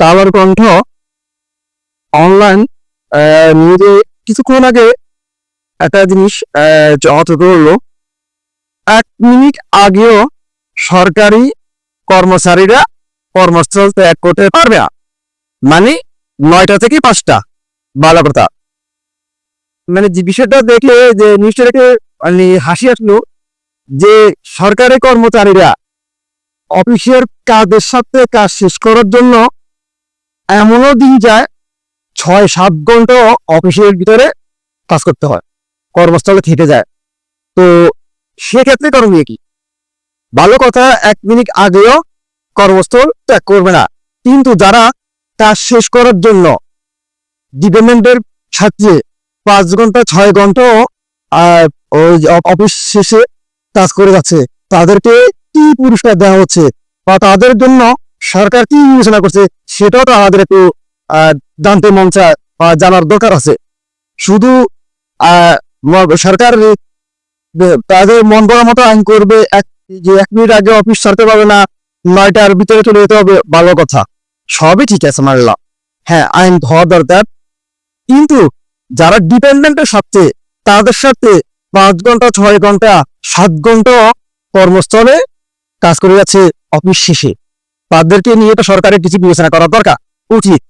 Tower কণ্ঠ online নিউজে কিছুক্ষণ আগে একটা জিনিস জগত করল। এক মিনিট আগেও সরকারি কর্মচারীরা কর্মস্থল ত্যাগ করতে পারবে না। মানে নয়টা থেকে পাঁচটা ভালো কথা। মানে যে বিষয়টা দেখলে যে নিউজটা দেখে মানে হাসি আসলো যে সরকারি কর্মচারীরা অফিসের কাজের সাথে কাজ শেষ করার জন্য এমনও দিন যায়, ছয়, সাত ঘণ্টা অফিসের ভিতরে কাজ করতে হয়, কর্মস্থলে থেকে যায়। তো সেক্ষেত্রে করণীয় কি? ভালো কথা, এক মিনিট আগেও কর্মস্থল ত্যাগ করবে না। কিন্তু যারা কাজ শেষ করার জন্য ডিপার্টমেন্টের সাথে পাঁচ ঘণ্টা, ছয় ঘন্টাও অফিস শেষে কাজ করে যাচ্ছে, তাদেরকে কি পুরস্কার দেওয়া হচ্ছে? বা তাদের জন্য সরকার কি বিবেচনা করছে সেটাও তো আমাদের একটু জানতে মন চায় জানার দরকার আছে। শুধু সরকার তাদের মন বলার মতো আইন করবে এক, যে এক মিনিট আগে অফিস ছাড়তে পারবে না, নয়টার ভিতরে চলে যেতে হবে, ভালো কথা। সবই ঠিক আছে মারলাম হ্যাঁ আইন হওয়া দরকার। কিন্তু যারা ডিপেন্ডেন্টের সাথে তাদের সাথে পাঁচ ঘণ্টা, ছয় ঘণ্টা, সাত ঘণ্টা কর্মস্থলে কাজ করে যাচ্ছে অফিস শেষে। তাদেরকে নিয়ে তো সরকারের কিছু বিবেচনা করা দরকার। উচিত।